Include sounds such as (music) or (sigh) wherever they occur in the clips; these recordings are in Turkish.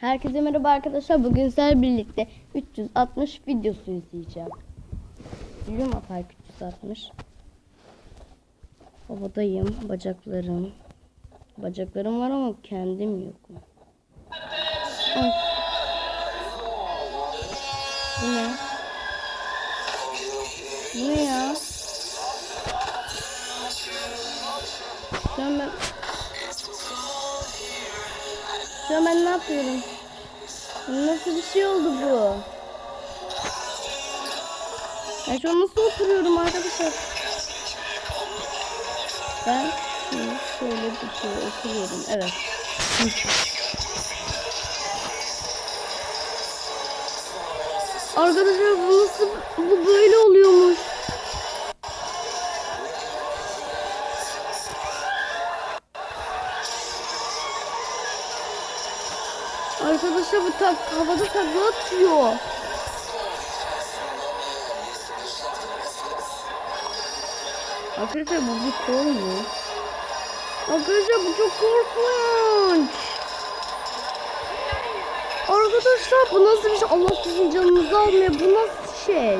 Herkese merhaba arkadaşlar. Bugün sizlerle birlikte 360 videosu izleyeceğim. Biliyor musun Fark 360? Havadayım. Bacaklarım. Bacaklarım var ama kendim yokum. Ay. Bu ne? Bu ne ya? Şu an ben... Şu an ben ne yapıyorum? Nasıl bir şey oldu bu? Ben şu an nasıl oturuyorum arkadaşlar? Ben şimdi şöyle bir şey oturuyorum. Evet. Arkadaşlar bu nasıl bu böyle oluyormuş? Arkadaşlar bu tak havada takla atıyor. Arkadaşlar bu bir kol mu? Arkadaşlar bu çok korkunç. Arkadaşlar bu nasıl bir şey? Allah sizin canınızı almıyor. Bu nasıl şey?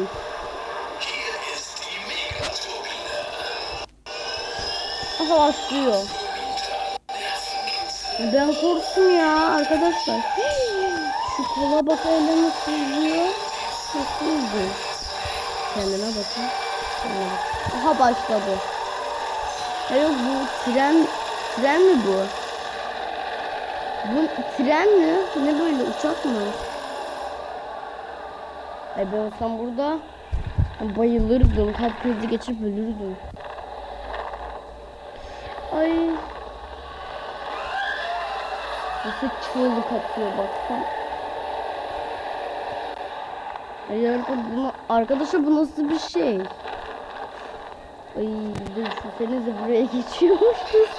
Aha başlıyor. Ben korktum ya arkadaşlar. Şu kola bak yüzüyor. Nasıl yüzüyor? Kendine bakın. Aha başladı. Hayır bu tren, tren mi bu? Bu tren mi? Ne böyle uçak mı? Ay ben olsam burada bayılırdım. Kalp krizi geçirip ölürdüm. Ay Nasıl çığlık atıyor baksana. Hayır bunu arkadaşlar bu nasıl bir şey? Ay düşünsenize buraya geçiyormuşuz.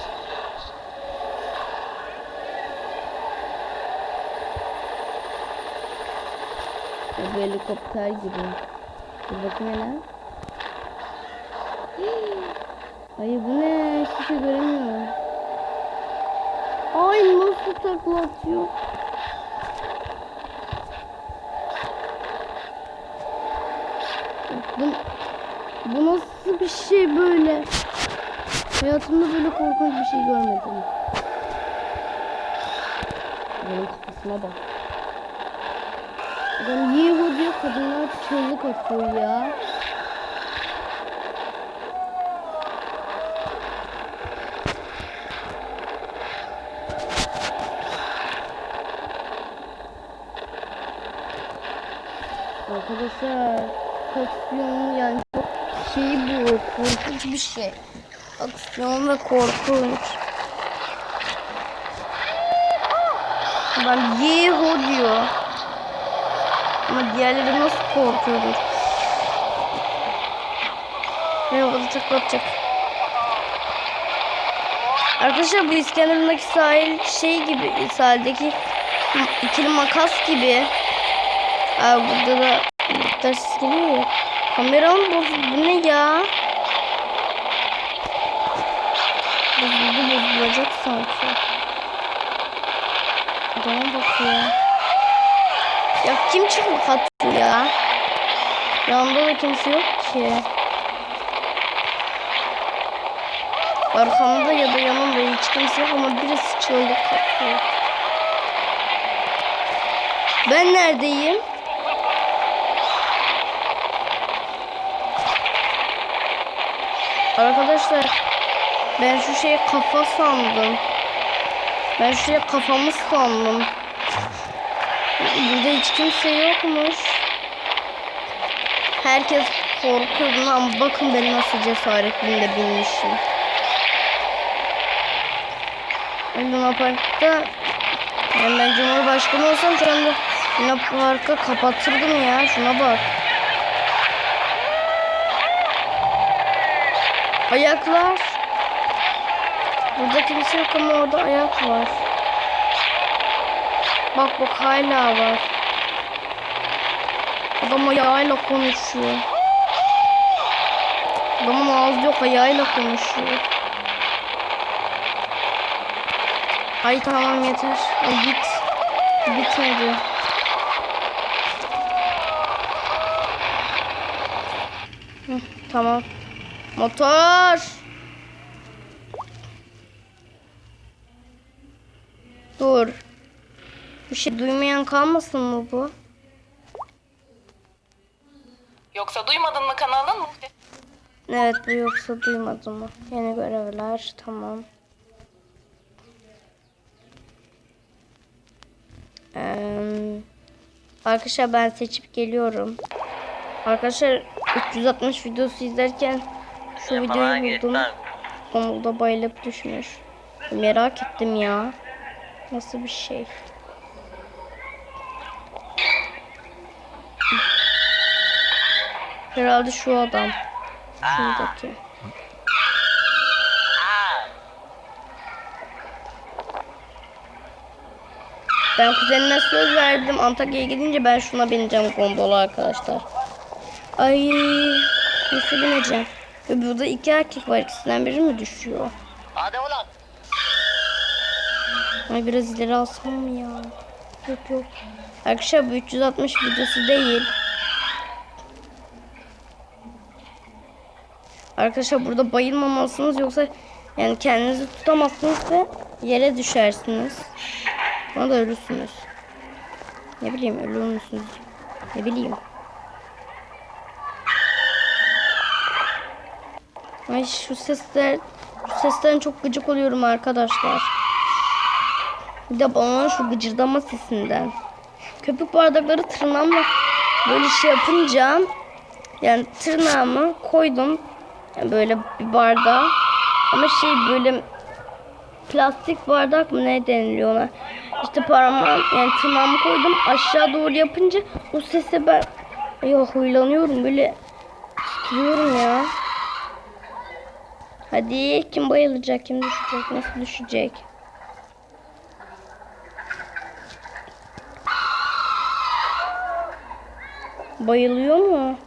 Bu helikopter gibi. Dur bakayım hele. Hayır bu ne? Hiçbir şey göremiyorum. Ay nasıl takla atıyor? Bu, bu nasıl bir şey böyle? Hayatımda böyle korkunç bir şey görmedim. Benim kafasına bak. Adam yeho diyor kadınlar çığlık atıyor ya. Arkadaşlar aksiyon yani çok şey bu korkunç bir şey. Aksiyon ve korkunç. Ben yeho diyor. Ama diğerleri nasıl korkuyordur. Ne oldu tıklatacak. Arkadaşlar bu İskenderun'daki sahil şey gibi sahildeki ikili makas gibi. Aa, burada da ders geliyor ya. Kameram bozuldu. Bu ne ya? Bozuldu bozulacak sanki. Adama bakıyor. Ya kim çıkıp atıyor ya? Yanında da kimse yok ki. Arkamda ya da yanımda hiç kimse yok ama birisi çığlık atıyor. Ben neredeyim? Arkadaşlar ben şu şeye kafa sandım. Ben şu şeye kafamı sandım. Burada hiç kimse yokmuş. Herkes korkuyor lan bakın ben nasıl cesaretimle binmişim. Luna Park'ta yani ben Cumhurbaşkanı olsam şu anda Luna kapatırdım ya şuna bak. Ayaklar. Burada kimse yok ama orada ayak var. Bak bak hala var. Adam ayağıyla konuşuyor. Adamın ağzı yok ayağıyla konuşuyor. Ay tamam yeter. Ay git. Bitmedi. Hı, tamam. Motor. Dur. Bir şey duymayan kalmasın mı bu? Yoksa duymadın mı kanalın? Evet bu yoksa duymadım mı? Yeni görevler tamam. Ee, arkadaşlar ben seçip geliyorum. Arkadaşlar 360 videosu izlerken şu videoyu buldum. Omurda bayılıp düşmüş. Merak ettim ya. Nasıl bir şey? Herhalde şu adam. Şuradaki. Ben kuzenime söz verdim. Antakya'ya gidince ben şuna bineceğim gondola arkadaşlar. Ay nasıl bineceğim? Ve burada iki erkek var. İkisinden biri mi düşüyor? Hadi ulan. Ay biraz ileri alsam mı ya? Yok yok. Arkadaşlar bu 360 videosu değil. Arkadaşlar burada bayılmamalısınız yoksa yani kendinizi tutamazsınız ve yere düşersiniz. Sonra da ölürsünüz. Ne bileyim ölür müsünüz? Ne bileyim. Ay şu sesler şu sesten çok gıcık oluyorum arkadaşlar. Bir de bana şu gıcırdama sesinden. Köpük bardakları tırnağımla böyle şey yapınca yani tırnağımı koydum. Yani böyle bir bardağa. Ama şey böyle plastik bardak mı ne deniliyor ona? İşte parmağım yani tırnağımı koydum. Aşağı doğru yapınca o sese ben ya huylanıyorum böyle titriyorum ya hadi kim bayılacak kim düşecek nasıl düşecek bayılıyor mu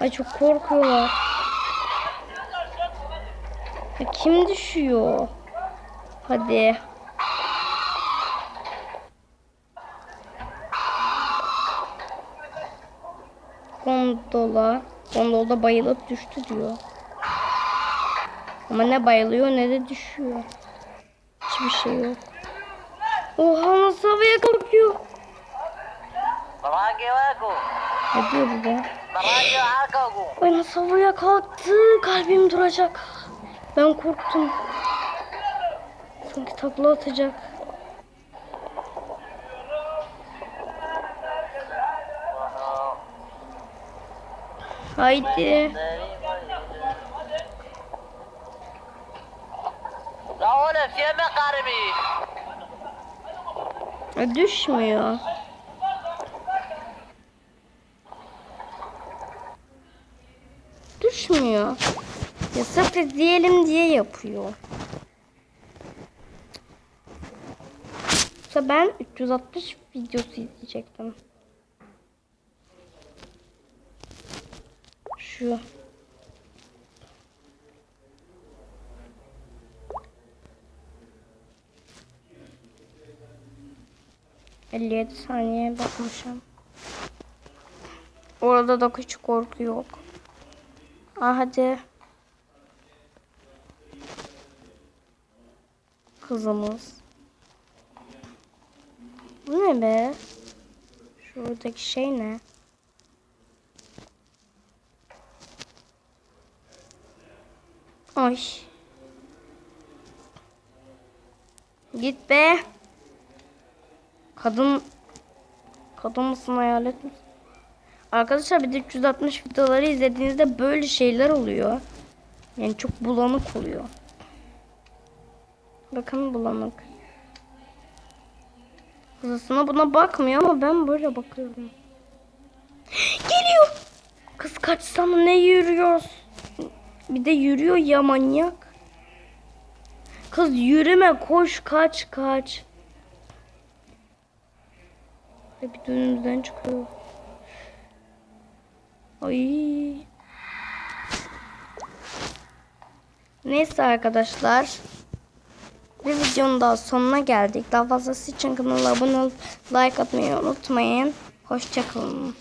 Ay çok korkuyorlar. Kim düşüyor? Hadi. Gondola. Gondolda bayılıp düştü diyor. Ama ne bayılıyor ne de düşüyor. Hiçbir şey yok. Oha nasıl havaya kalkıyor? Ne diyor bu be? Ay nasıl havaya kalktı? Kalbim duracak. Ben korktum. Sanki takla atacak. Haydi. La oğlum fiyeme karimi. E, düşmüyor. Düşmüyor. Ya sırf izleyelim diye yapıyor. Yoksa ben 360 videosu izleyecektim. Şu. ...57 saniye bakmışım. Orada da hiç korku yok. Aa, hadi. Kızımız. Bu ne be? Şuradaki şey ne? Ay. Git be. Kadın kadın mısın hayalet misin? Arkadaşlar bir de 360 videoları izlediğinizde böyle şeyler oluyor. Yani çok bulanık oluyor. Bakın bulanık. Kızısına buna bakmıyor ama ben böyle bakıyorum. (gasps) Geliyor. Kız kaçsam ne yürüyor? Bir de yürüyor ya manyak. Kız yürüme koş kaç kaç. De önümüzden çıkıyor. Ay. Neyse arkadaşlar. Bir videonun daha sonuna geldik. Daha fazlası için kanala abone olup like atmayı unutmayın. Hoşçakalın.